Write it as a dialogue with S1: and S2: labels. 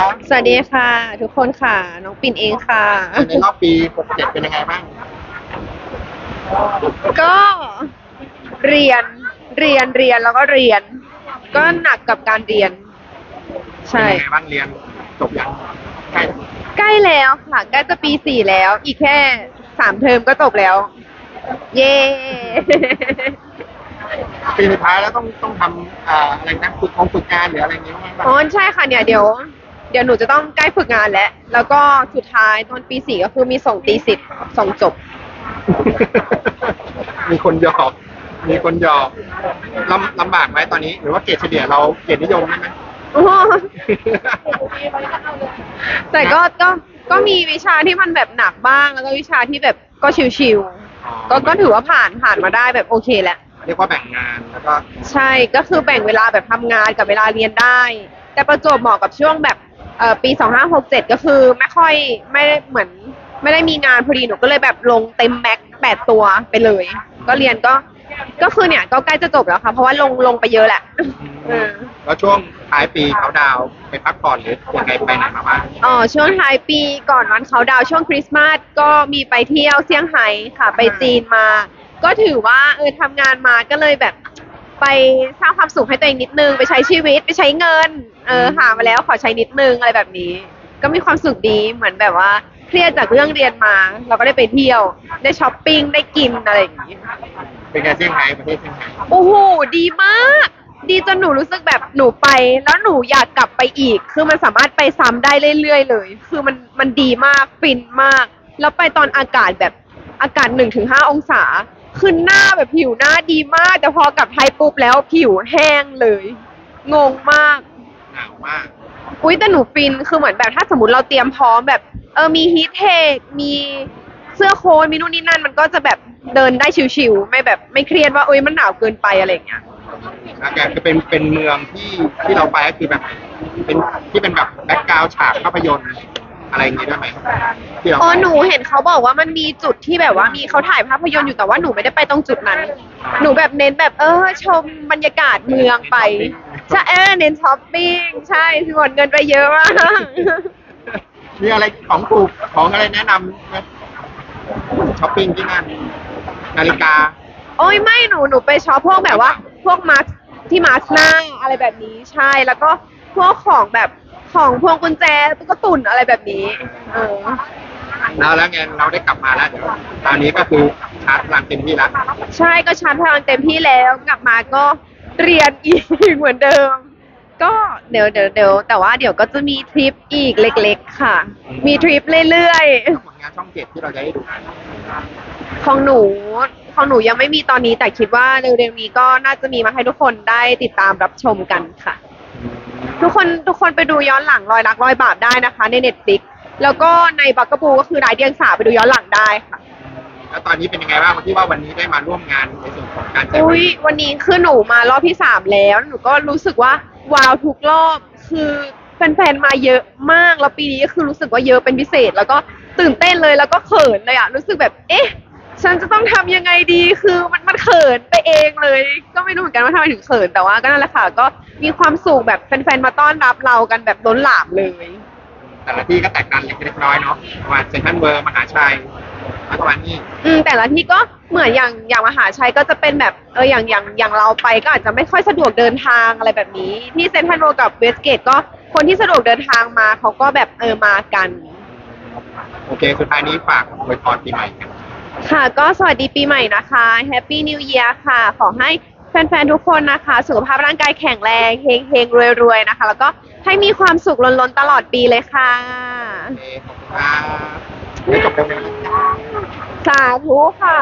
S1: ครับ
S2: สวัสดีค่ะ ทุกคนค่ะ น้องปิ่นเองค่ะ
S1: ในรอบปี67เป็นยังไงบ้าง
S2: ก็เรียนเรียนเรียนแล้วก็เรียน ก็หนักกับการเรียน ใช่
S1: เป็นยังไงบ้างเรียนจบยังใกล้
S2: ใกล้แล้วค่ะ ใกล้จะปีสี่แล้ว อีกแค่สามเทอมก็จบแล้ว เย้
S1: ปีสุดท้ายแล้วต้องต้องทำอ่าอะไรนะฝึกของฝึกงานหรืออะไรอย่างเงี้ยบ้างปะ
S2: อ๋อใช่ค่ะเนี่ยเดี๋ยวเดี๋ยวหนูจะต้องใกล้ฝึกงานแล้ว แล้วก็สุดท้ายตอนปีสี่ก็คือมีส่งตีสิทธิ์ส่งจบ
S1: มีคนหยอก มีคนหยอกลำลำบากไหมตอนนี้ หรือว่าเกรดเฉลี่ยเราเกรดนิยมได้ไหม
S2: โอ้โหแต่ก็ก็ก็มีวิชาที่มันแบบหนักบ้าง แล้วก็วิชาที่แบบก็ชิวๆก็ก็ถือว่าผ่านผ่านมาได้แบบโอเคแหละ
S1: เรียกว่าแบ่งงานแล้วก็
S2: ใช่ก็คือแบ่งเวลาแบบทำงานกับเวลาเรียนได้ แต่ประจวบเหมาะกับช่วงแบบ เอ่อปี2567ก็คือไม่ค่อยไม่ได้เหมือนไม่ได้มีงานพอดีหนูก็เลยแบบลงเต็มแม็กแปดตัวไปเลย ก็เรียนก็ก็คือเนี่ยก็ใกล้จะจบแล้วค่ะ เพราะว่าลงลงไปเยอะแหละเออ
S1: แล้วช่วงท้ายปีเขาดาวน์ไปพักผ่อนหรือยังไงไปไหนมาบ้าง
S2: อ๋อช่วงท้ายปีก่อนวันเขาดาวน์ช่วงคริสต์มาสก็มีไปเที่ยวเซี่ยงไฮ้ค่ะ ไปจีนมา ก็ถือว่าเออทำงานมาก็เลยแบบ ไปสร้างความสุขให้ตัวเองนิดนึง ไปใช้ชีวิตไปใช้เงิน เออหามาแล้วขอใช้นิดนึงอะไรแบบนี้ ก็มีความสุขดีเหมือนแบบว่าเครียดจากเรื่องเรียนมา เราก็ได้ไปเที่ยว ได้ช้อปปิ้งได้กินอะไรอย่างนี้
S1: เป็นไงเซี่ยงไฮ้ประเทศเซี่ยงไฮ้
S2: โอ้โหดีมาก ดีจนหนูรู้สึกแบบหนูไป แล้วหนูอยากกลับไปอีก คือมันสามารถไปซ้ำได้เรื่อยๆเลย คือมันมันดีมากฟินมาก แล้วไปตอนอากาศแบบอากาศหนึ่งถึงห้าองศาคือหน้าแบบผิวหน้าดีมาก แต่พอกลับไทยปุ๊บแล้วผิวแห้งเลย งงมาก
S1: หนาวมาก
S2: อุ้ยแต่หนูฟินคือเหมือนแบบถ้าสมมติเราเตรียมพร้อมแบบ เออมีฮีทเทคมีเสื้อโค้ทมีนู่นนี่นั่น มันก็จะแบบเดินได้ชิวๆไม่แบบไม่เครียดว่าเอ้ยมันหนาวเกินไปอะไรอย่างเงี้ย
S1: แล้วแกคือเป็นเป็นเมืองที่ที่เราไปก็คือแบบ เป็นที่เป็นแบบแบ็กกราวฉากภาพยนตร์อะไรอย่างงี้ด้วยไหมที่เรา
S2: อ๋อหนูเห็นเขาบอกว่ามันมีจุดที่แบบว่ามีเขาถ่ายภาพยนตร์อยู่แต่ว่าหนูไม่ได้ไปตรงจุดนั้น หนูแบบเน้นแบบเออชมบรรยากาศเมืองไป ใช่เออเน้นช้อปปิ้งใช่หมดเงินไปเยอะมาก
S1: มีอะไรของถูกของอะไรแนะนำไหมช้อปปิ้งที่นั่นนาฬิกา
S2: โอ้ยไม่หนูหนูไปช็อปพวกแบบว่า พวกมาสที่มาสหน้าอะไรแบบนี้ใช่แล้วก็พวกของแบบของพวงกุญแจตุ๊กตุนอะไรแบบนี้ เออ
S1: แล้วแล้วไงเราได้กลับมาแล้วเดี๋ยวตอนนี้ก็คือชาร์จพลังเต็มที่แล้ว
S2: ใช่ก็ชาร์จพลังเต็มที่แล้วกลับมาก็ เรียนอีกเหมือนเดิม ก็เดี๋ยวเดี๋ยวเดี๋ยวแต่ว่าเดี๋ยวก็จะมีทริปอีกเล็กๆค่ะ มีทริปเรื่อย
S1: ผลงานช่องเจ็ดที่เราจะได้ดูกัน
S2: ของหนูของหนูยังไม่มีตอนนี้แต่คิดว่าเร็วๆนี้ก็น่าจะมีมาให้ทุกคนได้ติดตามรับชมกันค่ะ ทุกคนทุกคนไปดูย้อนหลังรอยรักรอยบาปได้นะคะ ในเน็ตฟลิกแล้วก็ในบักกะบูก็คือรายเดียงสาไปดูย้อนหลังได้ค่ะ
S1: ตอนนี้เป็นยังไงบ้างที่ว่าวันนี้ได้มาร่วมงานในส่วนของการแจก
S2: อุ้ยวันนี้คือหนูมารอบที่สามแล้วหนูก็รู้สึกว่าว้าวทุกรอบคือแฟนๆมาเยอะมากแล้วปีนี้ก็คือรู้สึกว่าเยอะเป็นพิเศษ แล้วก็ตื่นเต้นเลยแล้วก็เขินเลยอะรู้สึกแบบเอ๊ะฉันจะต้องทำยังไงดีคือมันมันเขินไปเองเลย ก็ไม่รู้เหมือนกันว่าทำไมถึงเขินแต่ว่าก็นั่นแหละค่ะ ก็มีความสุขแบบแฟนๆมาต้อนรับเรากันแบบล้นหลามเลย
S1: แต่ละที่ก็แตกต่างกันเล็กน้อยเนาะประมาณเซ็นทรัลเวิร์มหาชัยแล้ว ประมาณนี้
S2: อืมแต่ละที่ก็เหมือนอย่างอย่างมหาชัยก็จะเป็นแบบเอออย่างอย่างอย่างเราไปก็อาจจะไม่ค่อยสะดวกเดินทางอะไรแบบนี้ ที่เซนทรัลโรกับเวสเกตก็คนที่สะดวกเดินทางมาเขาก็แบบเออมากัน
S1: โอเค สุดท้ายนี้ฝากอวยพรปีใหม่กัน
S2: ค่ะ ก็สวัสดีปีใหม่นะคะ Happy New Year ค่ะ ขอให้แฟนๆ ทุกคนนะคะ สุขภาพร่างกายแข็งแรงเฮงเฮงๆรวยๆ นะคะ แล้วก็ให้มีความสุขล้นๆ ตลอดปีเลยค่ะ
S1: โอเคขอบคุณครับไม่จบเร็วๆ
S2: สาธุค่ะ